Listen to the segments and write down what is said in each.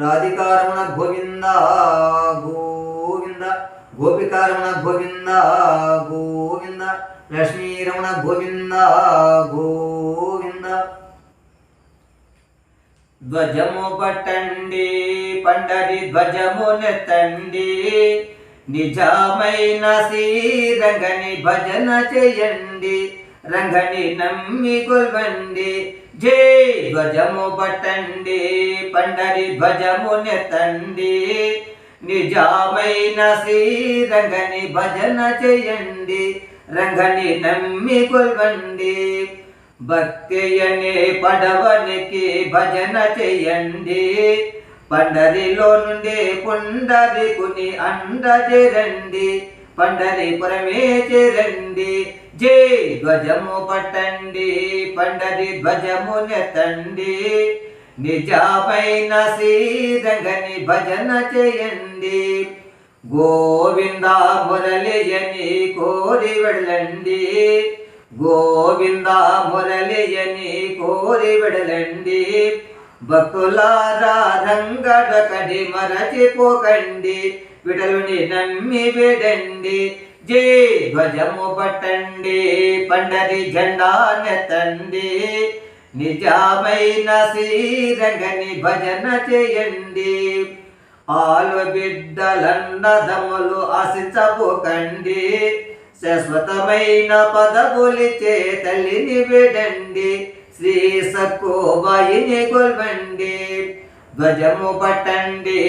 రాధికారమణ గోవింద గోవింద గోపికారమణ గోవింద గోవింద లక్ష్మీరమణ గోవింద గోవింద. ధ్వజము పట్టండి పండరి ధ్వజమునెత్తండి నిజమైన శ్రీరంగని భజన చేయండి. రంగని నమ్మి కొల్వండి జై ధ్వజము పట్టండి. పండరి ధ్వజము నెత్తండి. నిజామైన శ్రీరంగని భజన చేయండి. రంగని నమ్మి కొల్వండి భక్తి అనే పడవనికి భజన చేయండి. పండరిలో నుండి పుండరికుని అండ చేరండి పండరిపురమే చేరండి జై ధ్వజము పట్టండి పండరి ధ్వజము నెత్తండి. నిజాపైన శ్రీరంగని భజన చేయండి. గోవింద మురళియని కోరి వెళ్ళండి. గోవింద మురళియని కోరి విడలండి భక్తులారా రంగడకడి మరచిపోకండి. విడలుని నమ్మి విడండి జే ధ్వజము పట్టండి పండరి జెండా నెత్తండి నిజమైన శ్రీరంగని భజన చేయండి. ఆలు బిడ్డలన్నదములు ఆశించబోకండి శాశ్వతమైన పదవులిచే తల్లిని విడండి శ్రీ సక్కుబాయిని కొల్వండి ధ్వజము పట్టండి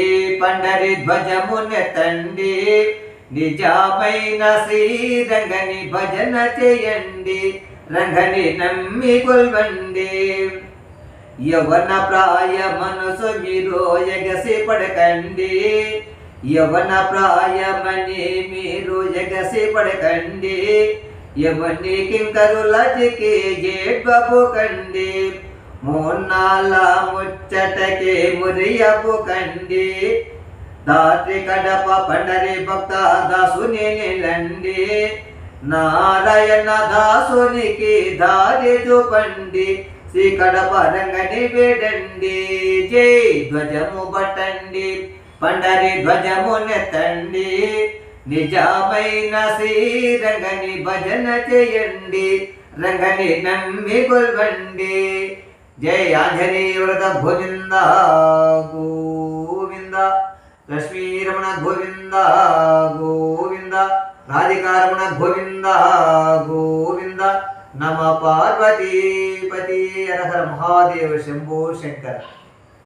పండరి ధ్వజము నెత్తండి నిజమైన శ్రీరంగని భజన చేయండి రంగని నమ్మి కొల్వండి. యవన ప్రాయ మనసు మీరు ఎగసి పడకండి. యవన ప్రాయమని మీరు ఎగసి పడకండి. యవని జేట్ జేడ్వబుకండి మూన్నాళ్ళ ముచ్చటకి మురియబుకండి దాత్రి కడప పండరి భక్త దాసుని నిలండి. నారాయణ దాసునికి దారి చూపండి. శ్రీ కడప రంగని వేడండి. జై ధ్వజము పట్టండి. పండరి ధ్వజము నెత్తండి. నిజమైన శ్రీరంగని భజన చేయండి. రంగని నమ్మి కొల్వండి జై ఆంజనేయులద గోవింద గోవింద. లక్ష్మీరమణ గోవింద గోవింద. రాధికారమణ గోవింద గోవింద. నమ పార్వతీపతి హర మహాదేవ శంభో శంకర.